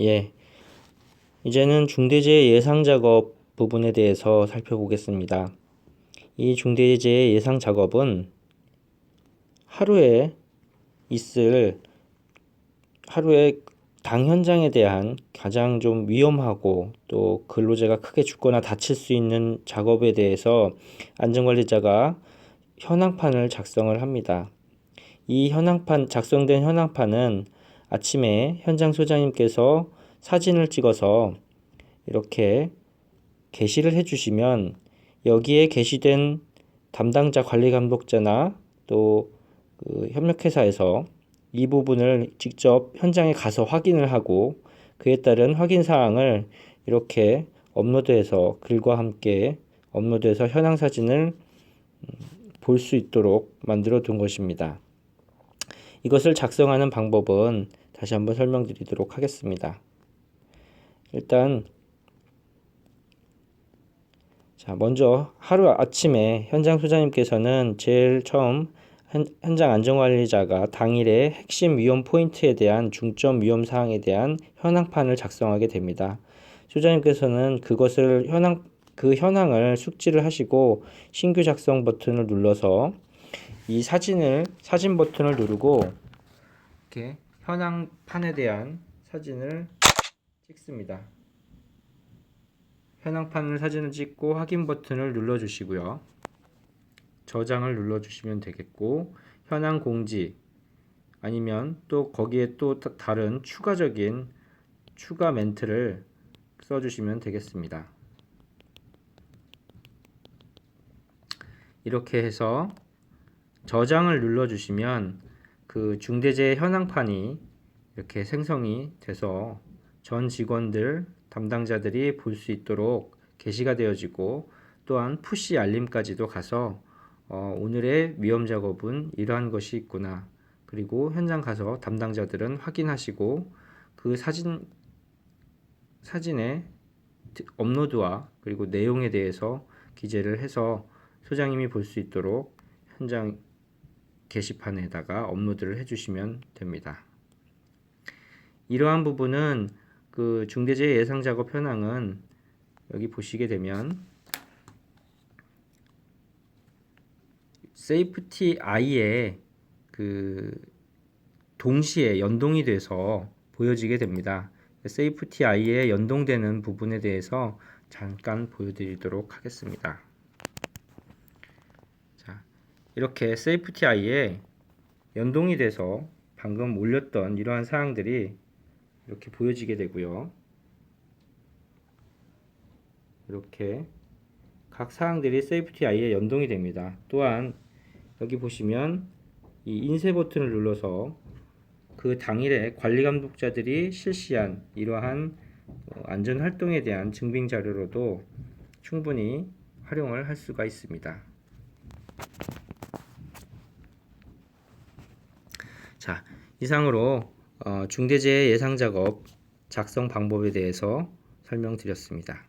예. 이제는 중대재해 예상 작업 부분에 대해서 살펴보겠습니다. 이 중대재해 예상 작업은 하루에 있을 하루에 당 현장에 대한 가장 좀 위험하고 또 근로자가 크게 죽거나 다칠 수 있는 작업에 대해서 안전관리자가 현황판을 작성을 합니다. 이 현황판 작성된 현황판은 아침에 현장 소장님께서 사진을 찍어서 이렇게 게시를 해주시면 여기에 게시된 담당자 관리 감독자나 또 그 협력회사에서 이 부분을 직접 현장에 가서 확인을 하고 그에 따른 확인 사항을 이렇게 업로드해서 글과 함께 업로드해서 현황 사진을 볼 수 있도록 만들어 둔 것입니다. 이것을 작성하는 방법은 다시 한번 설명드리도록 하겠습니다. 일단 자 먼저 하루 아침에 현장 소장님께서는 제일 처음 현장 안전관리자가 당일의 핵심 위험 포인트에 대한 중점 위험 사항에 대한 현황판을 작성하게 됩니다. 소장님께서는 그것을 현황 그 현황을 숙지를 하시고 신규 작성 버튼을 눌러서 이 사진을 사진 버튼을 누르고 이렇게 현황판에 대한 사진을 찍습니다. 현황판을 사진을 찍고 확인 버튼을 눌러 주시고요. 저장을 눌러 주시면 되겠고 현황 공지 아니면 또 거기에 또 다른 추가적인 추가 멘트를 써 주시면 되겠습니다. 이렇게 해서 저장을 눌러 주시면 그 중대재해 현황판이 이렇게 생성이 돼서 전 직원들 담당자들이 볼 수 있도록 게시가 되어지고 또한 푸시 알림까지도 가서 어, 오늘의 위험 작업은 이러한 것이 있구나. 그리고 현장 가서 담당자들은 확인하시고 그 사진 사진의 업로드와 그리고 내용에 대해서 기재를 해서 소장님이 볼 수 있도록 현장 게시판에다가 업로드를 해주시면 됩니다. 이러한 부분은 그 중대재해 예상 작업 현황은 여기 보시게 되면 세이프티 아이에 그 동시에 연동이 돼서 보여지게 됩니다. 세이프티 아이에 연동되는 부분에 대해서 잠깐 보여드리도록 하겠습니다. 자, 이렇게 세이프티 아이에 연동이 돼서 방금 올렸던 이러한 사항들이 이렇게 보여지게 되고요. 이렇게 각 사항들이 세이프티 아이에 연동이 됩니다. 또한 여기 보시면 이 인쇄 버튼을 눌러서 그 당일에 관리 감독자들이 실시한 이러한 어, 안전 활동에 대한 증빙 자료로도 충분히 활용을 할 수가 있습니다. 자, 이상으로 어, 중대재해 예상 작업 작성 방법에 대해서 설명드렸습니다.